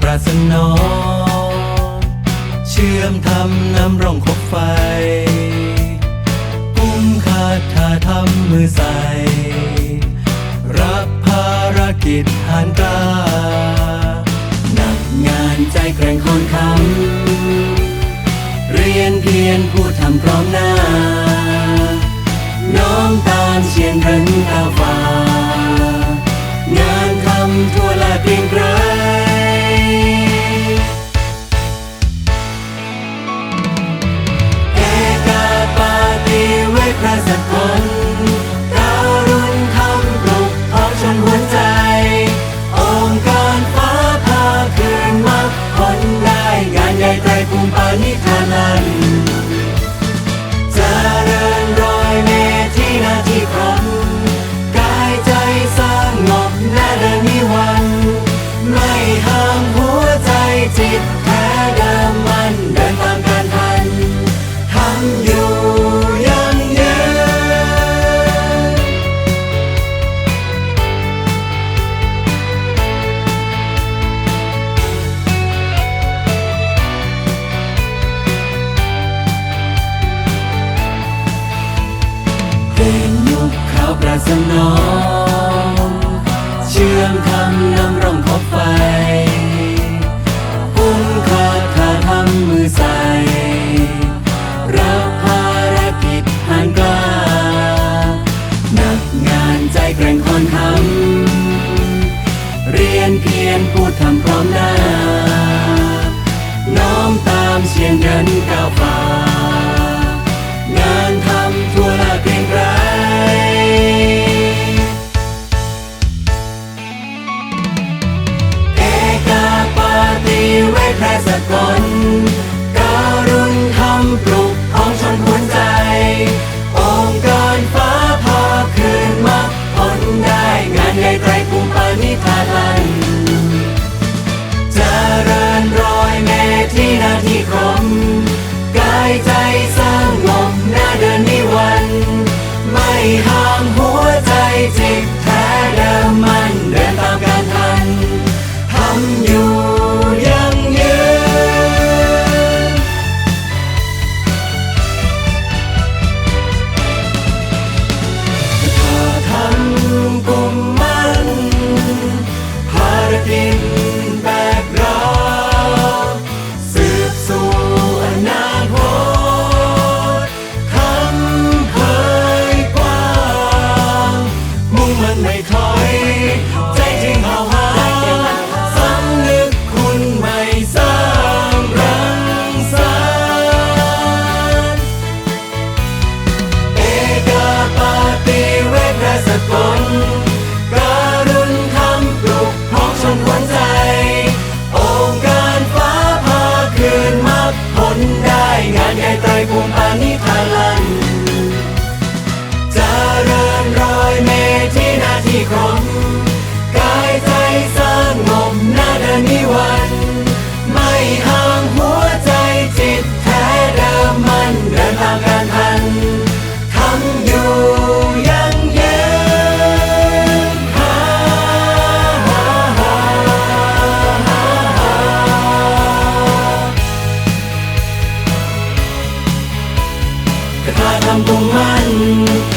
ปราสนอเชื่อมทำน้ำร่องคบไฟปุ้มคาถาทำมือใส รับภารกิจหานกาหนักงานใจแกร่งคนคำเรียนเพียนผู้ทำพร้อมหน้า น้องตาลเชียนเรินกาฟ้า cumpani kanan eyes and know. Cùng